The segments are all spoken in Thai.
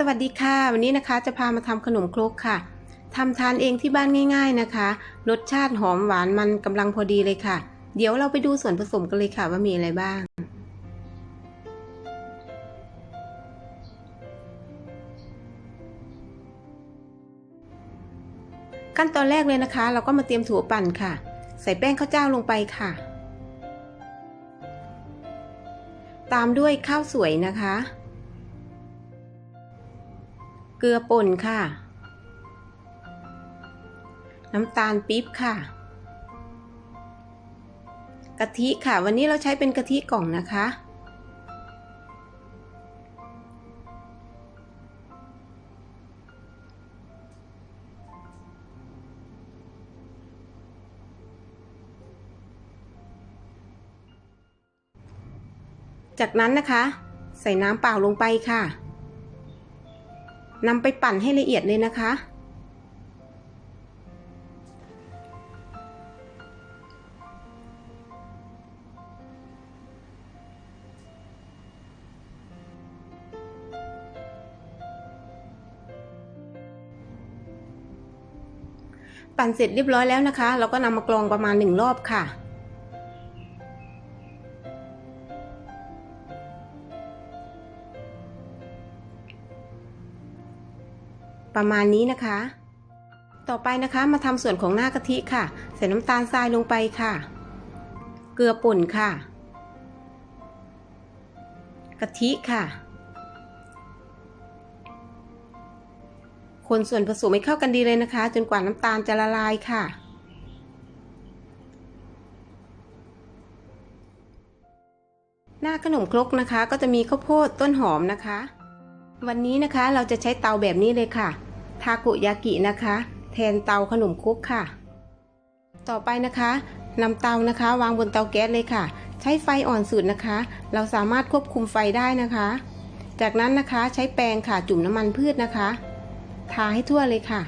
สวัสดีค่ะ วันนี้นะคะจะพามาทำขนมครกค่ะทำทานเองที่บ้านง่าย ๆนะคะ รสชาติหอมหวานมันกำลังพอดีเลยค่ะ เดี๋ยวเราไปดูส่วนผสมกันเลยค่ะว่ามีอะไรบ้าง ขั้นตอนแรกเลยนะคะ เราก็มาเตรียมถั่วปั่นค่ะ ใส่แป้งข้าวเจ้าลงไปค่ะ ตามด้วยข้าวสวยนะคะ เกลือป่นค่ะ น้ำตาลปี๊บค่ะ กะทิค่ะ วันนี้เราใช้เป็นกะทิกล่องนะคะ จากนั้นนะคะ ใส่น้ำเปล่าลงไปค่ะ นำไปปั่นให้ละเอียดเลยนะคะ ปั่นเสร็จเรียบร้อยแล้วนะคะ เราก็นำมากรองประมาณหนึ่งรอบค่ะ ประมาณนี้นะคะ ต่อไปนะคะมาทำส่วนของหน้ากะทิค่ะ ใส่น้ำตาลทรายลงไปค่ะ เกลือป่นค่ะ กะทิค่ะ คนส่วนผสมให้เข้ากันดีเลยนะคะ จนกว่าน้ำตาลจะละลายค่ะหน้าขนมครกนะคะ ก็จะมีข้าวโพดต้นหอมนะคะ วันนี้นะคะเราจะใช้เตาแบบนี้เลยค่ะ ทากุยากินะคะ แทนเตาขนมครกค่ะ ต่อไปนะคะนำเตานะคะ วางบนเตาแก๊สเลยค่ะ ใช้ไฟอ่อนสุดนะคะ เราสามารถควบคุมไฟได้นะคะ จากนั้นนะคะใช้แปรงค่ะจุ่มน้ำมันพืชนะคะ ทาให้ทั่วเลยค่ะ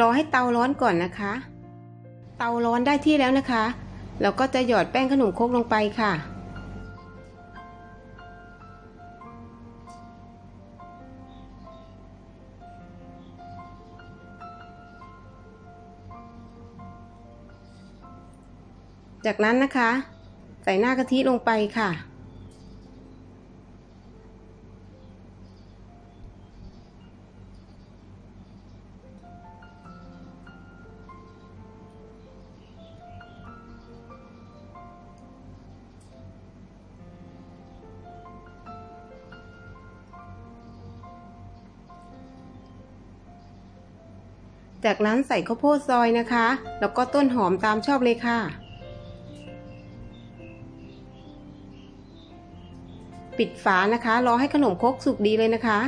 รอให้เตาร้อนก่อนนะคะ เตาร้อนได้ที่แล้วนะคะเราก็จะหยอดแป้งขนมครกลงไปค่ะ จากนั้นนะคะ ใส่หน้ากะทิลงไปค่ะ จากนั้นใส่ข้าวโพดซอยนะคะ แล้วก็ต้นหอมตามชอบเลยค่ะ ปิดฝานะคะ รอให้ขนมครกสุกดีเลยนะคะ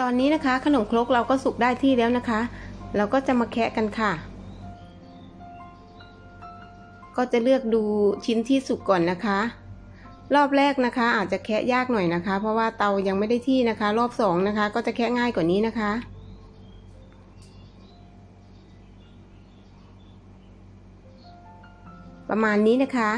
ตอนนี้นะคะขนมครกเราก็สุกได้ที่แล้วนะคะ เราก็จะมาแคะกันค่ะ ก็จะเลือกดูชิ้นที่สุกก่อนนะคะ รอบแรกนะคะ อาจจะแคะยากหน่อยนะคะ เพราะว่าเตายังไม่ได้ที่นะคะ รอบสองนะคะ ก็จะแคะง่ายกว่านี้นะคะประมาณนี้นะคะ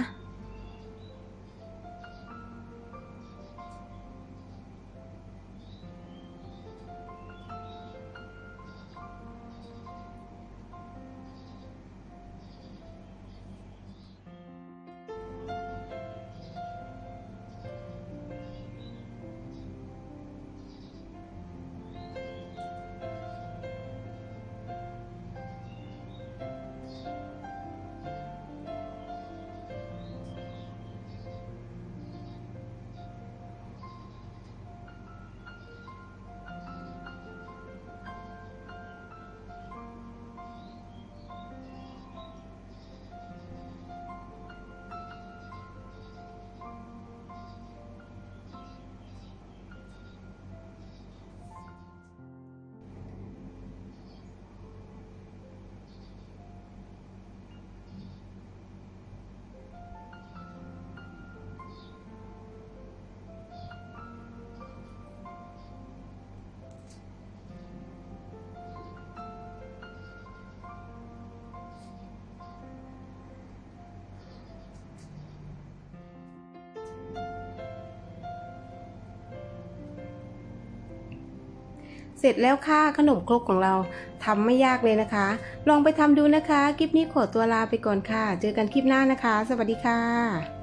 เสร็จแล้วค่ะขนมครกของเราทำไม่ยากเลยนะคะ ลองไปทำดูนะคะ คลิปนี้ขอตัวลาไปก่อนค่ะ เจอกันคลิปหน้านะคะ สวัสดีค่ะ